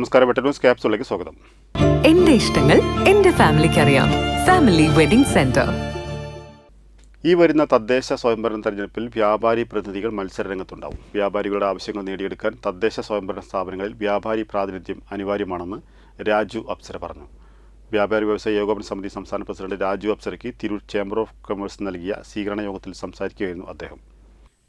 നമസ്കാരം വെട്ടനൂസ് ക്യാപ്സിലേക്ക് സ്വാഗതം. എന്റെ ഇഷ്ടങ്ങൾ എന്റെ ഫാമിലിക്ക് അറിയാം ഫാമിലി വെഡിംഗ് സെന്റർ. ഈ വരുന്ന തദ്ദേശ സ്വയംഭരണ തെരഞ്ഞെടുപ്പിൽ വ്യാപാരി പ്രതിനിധികൾ മത്സര മത്സരരംഗത്തുണ്ടാവും. വ്യാപാരികളുടെ ആവശ്യങ്ങൾ നേടിയെടുക്കാൻ തദ്ദേശ സ്വയംഭരണ സ്ഥാപനങ്ങളിൽ വ്യാപാരി പ്രാതിനിധ്യം അനിവാര്യമാണെന്ന് രാജു അപ്സര പറഞ്ഞു. വ്യാപാരി വ്യവസായ ഏകോപന സമിതി സംസ്ഥാന പ്രസിഡന്റ് രാജു അപ്സരയ്ക്ക് തിരൂർ ചേംബർ ഓഫ് കൊമേഴ്സ് നൽകിയ സ്വീകരണ യോഗത്തിൽ സംസാരിക്കുകയായിരുന്നു അദ്ദേഹം.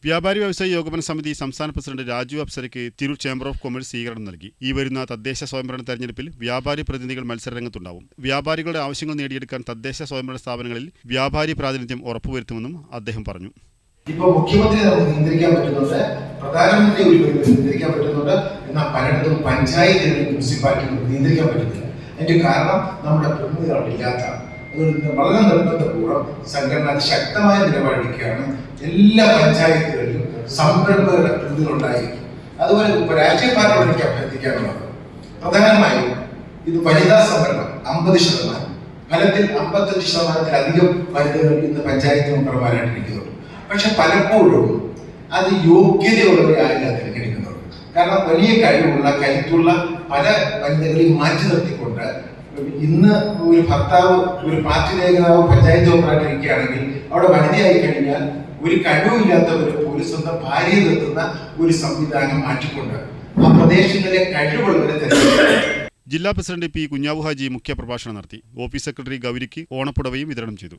വ്യാപാരി വ്യവസായ ഏകോപന സമിതി സംസ്ഥാന പ്രസിഡന്റ് രാജു അപ്സരയ്ക്ക് തിരൂർ ചേംബർ ഓഫ് കൊമേഴ്സ് സ്വീകരണം നൽകി. ഈ വരുന്ന തദ്ദേശ സ്വയംഭരണ തെരഞ്ഞെടുപ്പിൽ വ്യാപാരി പ്രതിനിധികൾ മത്സരരംഗത്തുണ്ടാവും. വ്യാപാരികളുടെ ആവശ്യങ്ങൾ നേടിയെടുക്കാൻ തദ്ദേശ സ്വയംഭരണ സ്ഥാപനങ്ങളിൽ വ്യാപാരി പ്രാതിനിധ്യം ഉറപ്പുവരുത്തുമെന്നും അദ്ദേഹം പറഞ്ഞു. ഇപ്പൊ മുഖ്യമന്ത്രി നമുക്ക് നിയന്ത്രിക്കാൻ പറ്റുന്നുണ്ട്. പ്രധാനമന്ത്രി ഒരു നിയന്ത്രിക്കാൻ പറ്റുന്നുണ്ട്. എന്നാൽ പലയിടത്തും പഞ്ചായത്തുകളിൽ മുനിസിപ്പാലിറ്റികൾ നിയന്ത്രിക്കാൻ പറ്റുന്നില്ല. അതിന്റെ കാരണം നമ്മുടെ ഇല്ലാത്തതാണ് അതുകൊണ്ട് വളരെ നിർബന്ധപൂർവം സംഘടന ശക്തമായ നിലപാടെടുക്കുകയാണ്. എല്ലാ പഞ്ചായത്തുകളിലും സംരംഭകരുടെ പ്രതിനിധികൾ ഉണ്ടായിരിക്കും അതുപോലെ ഇപ്പൊ പാർട്ടികളോട് എനിക്ക് അഭ്യർത്ഥിക്കാനുള്ളത് പ്രധാനമായും ഇത് വനിതാ സംവരണം അമ്പത് ശതമാനം. ഫലത്തിൽ അമ്പത്തഞ്ച് ശതമാനത്തിലധികം വനിതകൾ ഇന്ന് പഞ്ചായത്ത് മെമ്പർമാരായിട്ടിരിക്കുന്നുണ്ട്. പക്ഷെ പലപ്പോഴും അത് യോഗ്യതയുള്ളവരായില്ല തിരഞ്ഞെടുക്കുന്നത്. കാരണം വലിയ കഴിവുള്ള കരുത്തുള്ള പല വനിതകളെയും മാറ്റി നിർത്തിക്കൊണ്ട് ഇന്ന് ഒരു ഭർത്താവ് ഒരു പാർട്ടി നേതാവ് പഞ്ചായത്ത് മെമ്പറായിട്ട് ഇരിക്കുകയാണെങ്കിൽ അവിടെ വനിതയായി കഴിഞ്ഞാൽ ഒരു കഴിവില്ലാത്തവർ ഒരു സ്വന്തം ഭാര്യയെ നിർത്തുന്ന ഒരു സംവിധാനം മാറ്റിക്കൊണ്ട് ആ പ്രദേശങ്ങളിലെ കഴിവുള്ളവരെ തിരഞ്ഞെടുക്കുക ജില്ലാ പ്രസിഡന്റ് പി കുഞ്ഞാബു ഹാജി മുഖ്യപ്രഭാഷണം നടത്തി. ഓഫീസ് സെക്രട്ടറി ഗൗരിക്ക് ഓണപ്പുടവയും വിതരണം ചെയ്തു.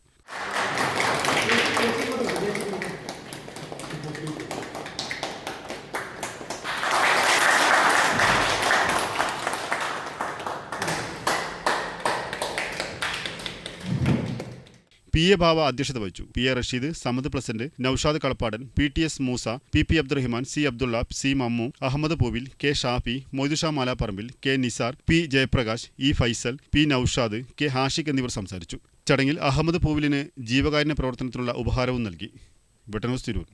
പി എ ബാവ അധ്യക്ഷത വഹിച്ചു. P A Rasheed Samad president Noushad Kalappadan P T S Moosa P P Abdurahiman C Abdulla C Mammu Ahammed Poovil K Shafi Moidusha മാലാപ്പറമ്പിൽ K Nisar P Jayaprakash E Faisal P Noushad K Hashiq എന്നിവർ സംസാരിച്ചു. ചടങ്ങിൽ അഹമ്മദ് പൂവിലിന് ജീവകാരുണ്യ പ്രവർത്തനത്തിനുള്ള ഉപഹാരവും നൽകി. ബ്രിട്ടനോസ് തിരൂർ.